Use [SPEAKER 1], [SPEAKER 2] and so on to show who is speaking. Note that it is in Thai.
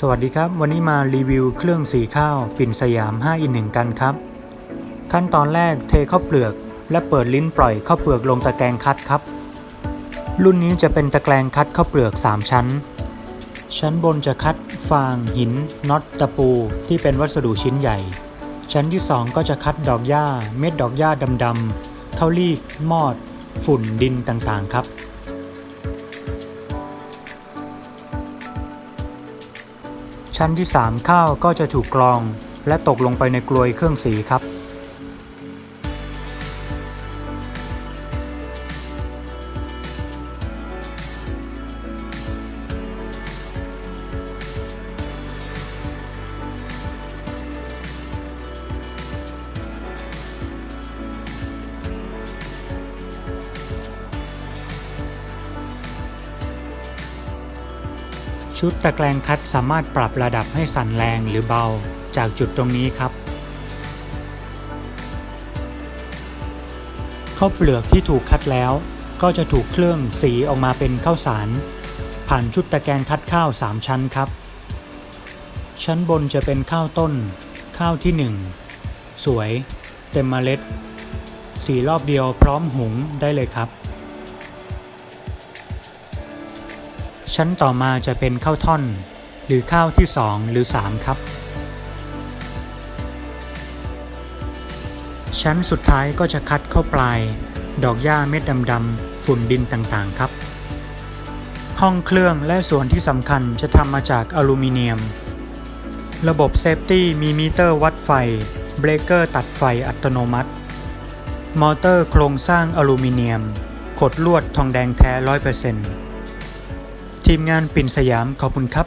[SPEAKER 1] สวัสดีครับ วันนี้มารีวิวเครื่องสีข้าว ปิ่นสยาม 5 อิน1กันครับ ขั้นตอนแรกเทข้าวเปลือก และเปิดลิ้นปล่อยข้าวเปลือกลงตะแกรงคัดครับ รุ่นนี้จะเป็นตะแกรงคัดข้าวเปลือก 3 ชั้น ชั้นบนจะคัดฟาง หินน็อตตะปู ที่เป็นวัสดุชิ้นใหญ่ ชั้นที่ 2 ก็จะคัดดอกหญ้า เม็ดดอกหญ้าดำๆข้าวรีบมอด ฝุ่นดินต่างๆครับ ชั้นที่ 3 ข้าวก็จะถูกกรอง และตกลงไปในกลวยเครื่องสีครับ ชุดตะแกรงคัดสามารถปรับระดับให้สั่นแรงหรือเบาจากจุดตรงนี้ครับข้าวเปลือกที่ถูกคัดแล้ว ก็จะถูกเครื่องสีออกมาเป็นข้าวสาร ผ่านชุดตะแกรงคัดข้าว 3 ชั้นครับ ชั้นบนจะเป็นข้าวต้น ข้าวที่ 1 สวย เต็มเมล็ด สีรอบเดียวพร้อมหุงได้เลยครับ ชั้นต่อมาจะเป็นข้าวท่อน หรือข้าวที่ 2 หรือ 3 ครับ ชั้นสุดท้ายก็จะคัดเข้าปลาย ดอกหญ้าเม็ดดำๆฝุ่นดินต่างๆครับ ห้องเครื่องและส่วนที่สำคัญจะทำมาจากอลูมิเนียม ระบบเซฟตี้มีมิเตอร์วัดไฟ เบรกเกอร์ตัดไฟอัตโนมัติ มอเตอร์โครงสร้างอลูมิเนียมขดลวดทองแดงแท้100% ทีมงานปิ่นสยามขอบคุณครับ